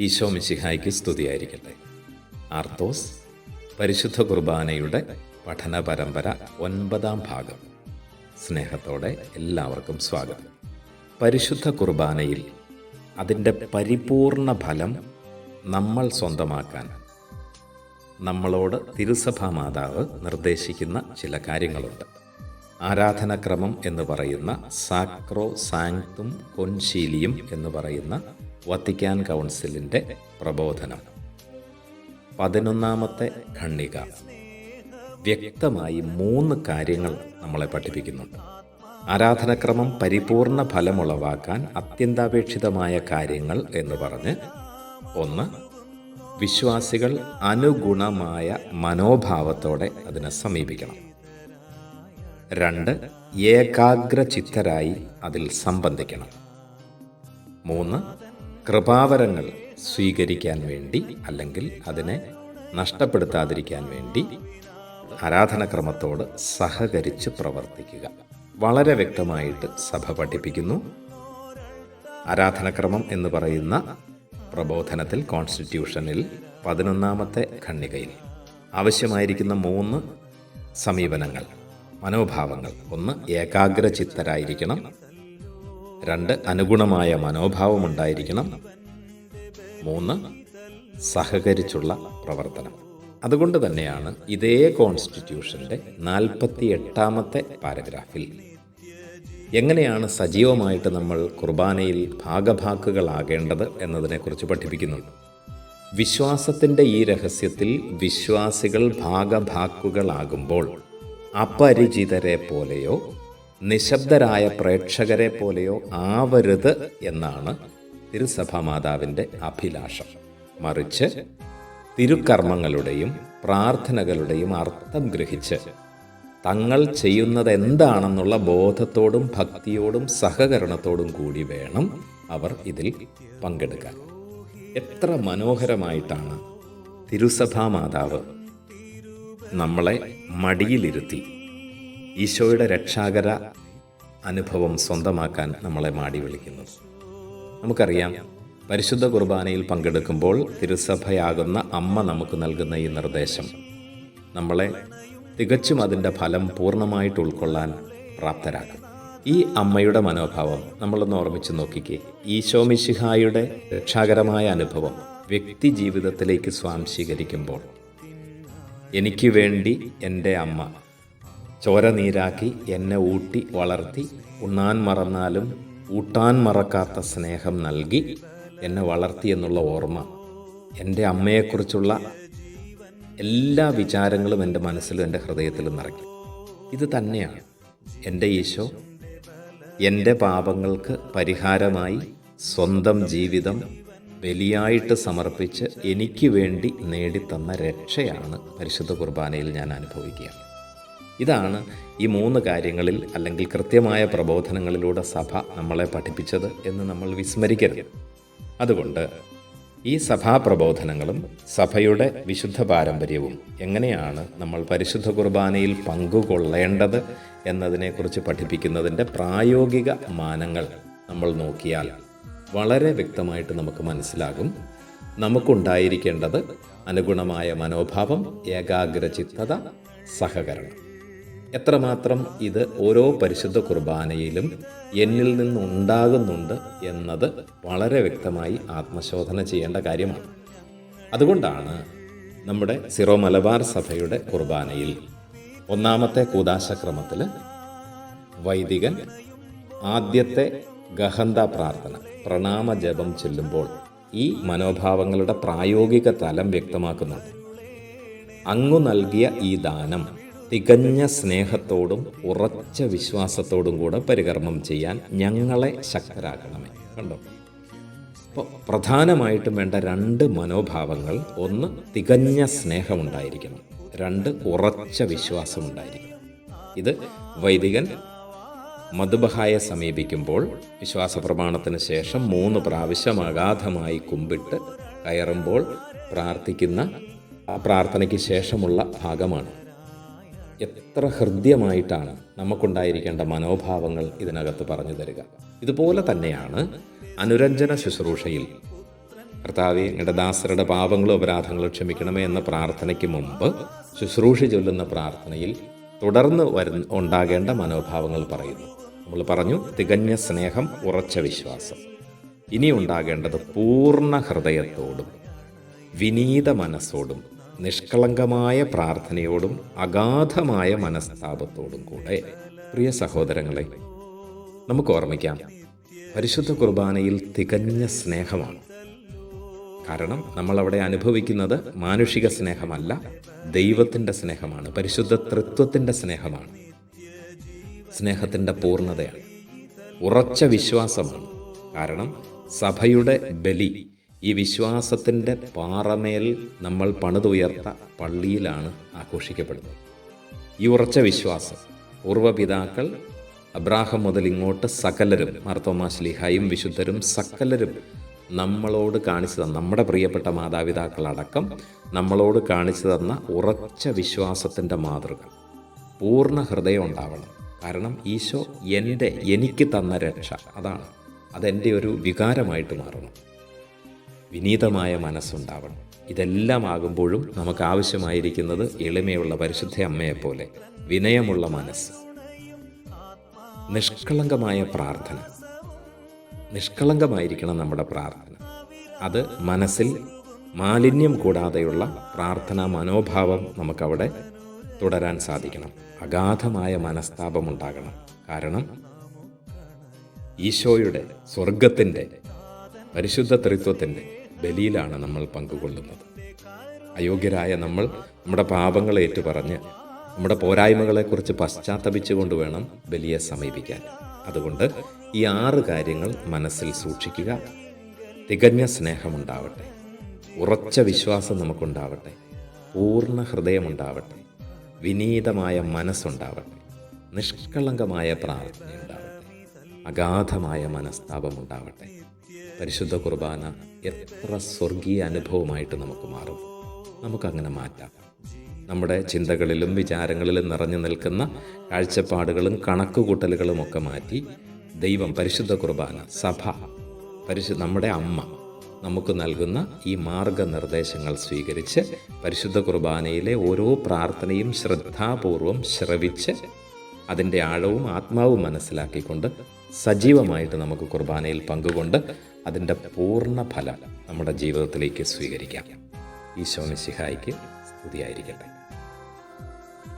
ഈശോ മിശിഹായ്ക്ക് സ്തുതിയായിരിക്കട്ടെ. ആർത്തോസ് പരിശുദ്ധ കുർബാനയുടെ പഠന പരമ്പര ഒൻപതാം ഭാഗം. സ്നേഹത്തോടെ എല്ലാവർക്കും സ്വാഗതം. പരിശുദ്ധ കുർബാനയിൽ അതിന്റെ പരിപൂർണ ഫലം നമ്മൾ സ്വന്തമാക്കാൻ നമ്മളോട് തിരുസഭാ മാതാവ് നിർദ്ദേശിക്കുന്ന ചില കാര്യങ്ങളുണ്ട്. ആരാധനക്രമം എന്ന് പറയുന്ന സാക്രോ സാങ്ക്തും കൊൻശീലിയും എന്ന് പറയുന്ന വത്തിക്കാൻ കൗൺസിലിന്റെ പ്രബോധനം. പതിനൊന്നാമത്തെ ഖണ്ണിക വ്യക്തമായി മൂന്ന് കാര്യങ്ങൾ നമ്മളെ പഠിപ്പിക്കുന്നുണ്ട്. ആരാധനക്രമം പരിപൂർണ ഫലമുളവാക്കാൻ അത്യന്താപേക്ഷിതമായ കാര്യങ്ങൾ എന്ന് പറഞ്ഞ് ഒന്ന് വിശ്വാസികൾ അനുഗുണമായ മനോഭാവത്തോടെ അതിനെ സമീപിക്കണം. രണ്ട് ഏകാഗ്ര ചിത്തരായി അതിൽ സംബന്ധിക്കണം. മൂന്ന് കൃപാവരങ്ങൾ സ്വീകരിക്കാൻ വേണ്ടി അല്ലെങ്കിൽ അതിനെ നഷ്ടപ്പെടുത്താതിരിക്കാൻ വേണ്ടി ആരാധനക്രമത്തോട് സഹകരിച്ച് പ്രവർത്തിക്കുക. വളരെ വ്യക്തമായിട്ട് സഭ പഠിപ്പിക്കുന്നു. ആരാധനക്രമം എന്ന് പറയുന്ന പ്രബോധനത്തിൽ കോൺസ്റ്റിറ്റ്യൂഷനിൽ പതിനൊന്നാമത്തെ ഖണ്ണികയിൽ ആവശ്യമായിരിക്കുന്ന മൂന്ന് സമീപനങ്ങൾ മനോഭാവങ്ങൾ. ഒന്ന് ഏകാഗ്രചിത്തരായിരിക്കണം. രണ്ട് അനുഗുണമായ മനോഭാവം ഉണ്ടായിരിക്കണം. മൂന്ന് സഹകരിച്ചുള്ള പ്രവർത്തനം. അതുകൊണ്ട് തന്നെയാണ് ഇതേ കോൺസ്റ്റിറ്റ്യൂഷന്റെ നാൽപ്പത്തി എട്ടാമത്തെ പാരഗ്രാഫിൽ. എങ്ങനെയാണ് സജീവമായിട്ട് നമ്മൾ കുർബാനയിൽ ഭാഗഭാക്കുകളാകേണ്ടത് എന്നതിനെക്കുറിച്ച് പഠിപ്പിക്കുന്നുണ്ട്. വിശ്വാസത്തിന്റെ ഈ രഹസ്യത്തിൽ വിശ്വാസികൾ ഭാഗഭാക്കുകളാകുമ്പോൾ അപരിചിതരെ പോലെയോ നിശബ്ദരായ പ്രേക്ഷകരെ പോലെയോ ആവരുത് എന്നാണ് തിരുസഭാ മാതാവിന്റെ അഭിലാഷം. മറിച്ച് തിരുക്കർമ്മങ്ങളുടെയും പ്രാർത്ഥനകളുടെയും അർത്ഥം ഗ്രഹിച്ച് തങ്ങൾ ചെയ്യുന്നത് എന്താണെന്നുള്ള ബോധത്തോടും ഭക്തിയോടും സഹകരണത്തോടും കൂടി വേണം അവർ ഇതിൽ പങ്കെടുക്കാൻ. എത്ര മനോഹരമായിട്ടാണ് തിരുസഭാ മാതാവ് നമ്മളെ മടിയിലിരുത്തി ഈശോയുടെ രക്ഷാകര അനുഭവം സ്വന്തമാക്കാൻ നമ്മളെ മാടി വിളിക്കുന്നു. നമുക്കറിയാം പരിശുദ്ധ കുർബാനയിൽ പങ്കെടുക്കുമ്പോൾ തിരുസഭയാകുന്ന അമ്മ നമുക്ക് നൽകുന്ന ഈ നിർദ്ദേശം നമ്മളെ തികച്ചും അതിന്റെ ഫലം പൂർണമായിട്ട് ഉൾക്കൊള്ളാൻ പ്രാപ്തരാക്കും. ഈ അമ്മയുടെ മനോഭാവം നമ്മളൊന്ന് ഓർമ്മിച്ച് നോക്കിക്കേ. ഈശോമിശിഹായുടെ രക്ഷാകരമായ അനുഭവം വ്യക്തി ജീവിതത്തിലേക്ക് സ്വാംശീകരിക്കുമ്പോൾ എനിക്ക് വേണ്ടി എന്റെ അമ്മ ചോര നീരാക്കി എന്നെ ഊട്ടി വളർത്തി. ഉണ്ണാൻ മറന്നാലും ഊട്ടാൻ മറക്കാത്ത സ്നേഹം നൽകി എന്നെ വളർത്തി എന്നുള്ള ഓർമ്മ. എന്റെ അമ്മയെക്കുറിച്ചുള്ള എല്ലാ വിചാരങ്ങളും എന്റെ മനസ്സിലും എന്റെ ഹൃദയത്തിലും നിറയ്ക്കും ഇത് തന്നെയാണ് എന്റെ ഈശോ. എന്റെ പാപങ്ങൾക്ക് പരിഹാരമായി സ്വന്തം ജീവിതം ബലിയായിട്ട് സമർപ്പിച്ച് എനിക്ക് വേണ്ടി നേടിത്തന്ന രക്ഷയാണ് പരിശുദ്ധ കുർബാനയിൽ ഞാൻ അനുഭവിക്കുക ഇതാണ് ഈ മൂന്ന് കാര്യങ്ങളിൽ അല്ലെങ്കിൽ കൃത്യമായ പ്രബോധനങ്ങളിലൂടെ സഭ നമ്മളെ പഠിപ്പിച്ചത് എന്ന് നമ്മൾ വിസ്മരിക്കരുത്. അതുകൊണ്ട് ഈ സഭാ പ്രബോധനങ്ങളും സഭയുടെ വിശുദ്ധ പാരമ്പര്യവും എങ്ങനെയാണ് നമ്മൾ പരിശുദ്ധ കുർബാനയിൽ പങ്കുകൊള്ളേണ്ടത് എന്നതിനെക്കുറിച്ച് പഠിപ്പിക്കുന്നതിന്റെ പ്രായോഗിക മാനങ്ങൾ നമ്മൾ നോക്കിയാൽ വളരെ വ്യക്തമായിട്ട് നമുക്ക് മനസ്സിലാകും. നമുക്കുണ്ടായിരിക്കേണ്ടത് അനുഗുണമായ മനോഭാവം ഏകാഗ്രചിത്തത സഹകരണം. എത്രമാത്രം ഇത് ഓരോ പരിശുദ്ധ കുർബാനയിലും എന്നിൽ നിന്നുണ്ടാകുന്നുണ്ട് എന്നത് വളരെ വ്യക്തമായി ആത്മശോധന ചെയ്യേണ്ട കാര്യമാണ്. അതുകൊണ്ടാണ് നമ്മുടെ സിറോ മലബാർ സഭയുടെ കുർബാനയിൽ ഒന്നാമത്തെ കൂതാശക്രമത്തിൽ വൈദികൻ ആദ്യത്തെ ഗഹന്ത പ്രാർത്ഥന പ്രണാമ ജപം ചൊല്ലുമ്പോൾ ഈ മനോഭാവങ്ങളുടെ പ്രായോഗിക തലം വ്യക്തമാക്കുന്നുണ്ട്. അങ്ങു നൽകിയ ഈ ദാനം തികഞ്ഞ സ്നേഹത്തോടും ഉറച്ച വിശ്വാസത്തോടും കൂടെ പരികർമ്മം ചെയ്യാൻ ഞങ്ങളെ ശക്തരാക്കണമേ. കണ്ടോ? അപ്പോൾ പ്രധാനമായിട്ടും വേണ്ട രണ്ട് മനോഭാവങ്ങൾ. ഒന്ന് തികഞ്ഞ സ്നേഹമുണ്ടായിരിക്കണം. രണ്ട് ഉറച്ച വിശ്വാസമുണ്ടായിരിക്കണം. ഇത് വൈദികൻ മധുബഹായെ സമീപിക്കുമ്പോൾ വിശ്വാസ പ്രമാണത്തിന് ശേഷം മൂന്ന് പ്രാവശ്യം അഗാധമായി കുമ്പിട്ട് കയറുമ്പോൾ പ്രാർത്ഥിക്കുന്ന ആ പ്രാർത്ഥനയ്ക്ക് ശേഷമുള്ള ഭാഗമാണ്. എത്ര ഹൃദ്യമായിട്ടാണ് നമുക്കുണ്ടായിരിക്കേണ്ട മനോഭാവങ്ങൾ ഇതിനകത്ത് പറഞ്ഞു തരിക. ഇതുപോലെ തന്നെയാണ് അനുരഞ്ജന ശുശ്രൂഷയിൽ. കർത്താവെ ഞങ്ങളുടെ ദാസരുടെ പാപങ്ങളും അപരാധങ്ങളും ക്ഷമിക്കണമേ എന്ന പ്രാർത്ഥനയ്ക്ക് മുമ്പ് ശുശ്രൂഷ ചൊല്ലുന്ന പ്രാർത്ഥനയിൽ തുടർന്ന് വരുന്ന ഉണ്ടാകേണ്ട മനോഭാവങ്ങൾ പറയുന്നു. നമ്മൾ പറഞ്ഞു തികഞ്ഞ സ്നേഹം ഉറച്ച വിശ്വാസം. ഇനി ഉണ്ടാകേണ്ടത് പൂർണ ഹൃദയത്തോടും വിനീത മനസ്സോടും നിഷ്കളങ്കമായ പ്രാർത്ഥനയോടും അഗാധമായ മനസ്താപത്തോടും കൂടെ. പ്രിയ സഹോദരങ്ങളെ നമുക്ക് ഓർമ്മിക്കാം പരിശുദ്ധ കുർബാനയിൽ തികഞ്ഞ സ്നേഹമാണ്. കാരണം നമ്മളവിടെ അനുഭവിക്കുന്നത് മാനുഷിക സ്നേഹമല്ല ദൈവത്തിന്റെ സ്നേഹമാണ് പരിശുദ്ധ തൃത്വത്തിന്റെ സ്നേഹമാണ്. സ്നേഹത്തിന്റെ പൂർണതയാണ് ഉറച്ച വിശ്വാസമാണ്. കാരണം സഭയുടെ ബലി ഈ വിശ്വാസത്തിന്റെ പാറമേൽ നമ്മൾ പണിതുയർത്ത പള്ളിയിലാണ് ആഘോഷിക്കപ്പെടുന്നത്. ഈ ഉറച്ച വിശ്വാസം പൂർവപിതാക്കൾ അബ്രാഹം മുതൽ ഇങ്ങോട്ട് സകലരും മാർത്തോമാശ്ലിഹായും വിശുദ്ധരും സകലരും നമ്മളോട് കാണിച്ചു തന്ന നമ്മുടെ പ്രിയപ്പെട്ട മാതാപിതാക്കളടക്കം നമ്മളോട് കാണിച്ചു തന്ന ഉറച്ച വിശ്വാസത്തിന്റെ മാതൃക. പൂർണ ഹൃദയം ഉണ്ടാവണം. കാരണം ഈശോ എന്റെ എനിക്ക് തന്ന രക്ഷ അതാണ്. അതെന്റെ ഒരു വികാരമായിട്ട് മാറണം വിനീതമായ മനസ്സുണ്ടാവണം. ഇതെല്ലാം ആകുമ്പോഴും നമുക്ക് ആവശ്യമായിരിക്കുന്നത് എളിമയുള്ള പരിശുദ്ധ അമ്മയെപ്പോലെ വിനയമുള്ള മനസ്സ്. നിഷ്കളങ്കമായ പ്രാർത്ഥന. നിഷ്കളങ്കമായിരിക്കണം നമ്മുടെ പ്രാർത്ഥന. അത് മനസ്സിൽ മാലിന്യം കൂടാതെയുള്ള പ്രാർത്ഥനാ മനോഭാവം നമുക്കവിടെ തുടരാൻ സാധിക്കണം. അഗാധമായ മനസ്താപമുണ്ടാകണം കാരണം ഈശോയുടെ സ്വർഗത്തിന്റെ പരിശുദ്ധ ത്രിത്വത്തിന്റെ ബലിയിലാണ് നമ്മൾ പങ്കുകൊള്ളുന്നത്. അയോഗ്യരായ നമ്മൾ നമ്മുടെ പാപങ്ങളെ ഏറ്റുപറഞ്ഞ് നമ്മുടെ പോരായ്മകളെക്കുറിച്ച് പശ്ചാത്തപിച്ചുകൊണ്ട് വേണം ബലിയെ സമീപിക്കാൻ. അതുകൊണ്ട് ഈ ആറ് കാര്യങ്ങൾ മനസ്സിൽ സൂക്ഷിക്കുക. തികഞ്ഞ സ്നേഹമുണ്ടാവട്ടെ. ഉറച്ച വിശ്വാസം നമുക്കുണ്ടാവട്ടെ. പൂർണ ഹൃദയമുണ്ടാവട്ടെ. വിനീതമായ മനസ്സുണ്ടാവട്ടെ. നിഷ്കളങ്കമായ പ്രാർത്ഥനയുണ്ടാവട്ടെ. അഗാധമായ മനസ്താപമുണ്ടാവട്ടെ. പരിശുദ്ധ കുർബാന എത്ര സ്വർഗീയ അനുഭവമായിട്ട് നമുക്ക് മാറും. നമുക്കങ്ങനെ മാറ്റാം. നമ്മുടെ ചിന്തകളിലും വിചാരങ്ങളിലും നിറഞ്ഞു നിൽക്കുന്ന കാഴ്ചപ്പാടുകളും കണക്കുകൂട്ടലുകളും ഒക്കെ മാറ്റി ദൈവം പരിശുദ്ധ കുർബാന സഭ പരിശു നമ്മുടെ അമ്മ നമുക്ക് നൽകുന്ന ഈ മാർഗനിർദ്ദേശങ്ങൾ സ്വീകരിച്ച് പരിശുദ്ധ കുർബാനയിലെ ഓരോ പ്രാർത്ഥനയും ശ്രദ്ധാപൂർവം ശ്രവിച്ച് അതിന്റെ ആഴവും ആത്മാവും മനസ്സിലാക്കിക്കൊണ്ട് സജീവമായിട്ട് നമുക്ക് കുർബാനയിൽ പങ്കുകൊണ്ട് അതിന്റെ പൂർണ ഫലം നമ്മുടെ ജീവിതത്തിലേക്ക് സ്വീകരിക്കാം. ഈശോ മിശിഹായിക്ക് സ്തുതിയായിരിക്കട്ടെ.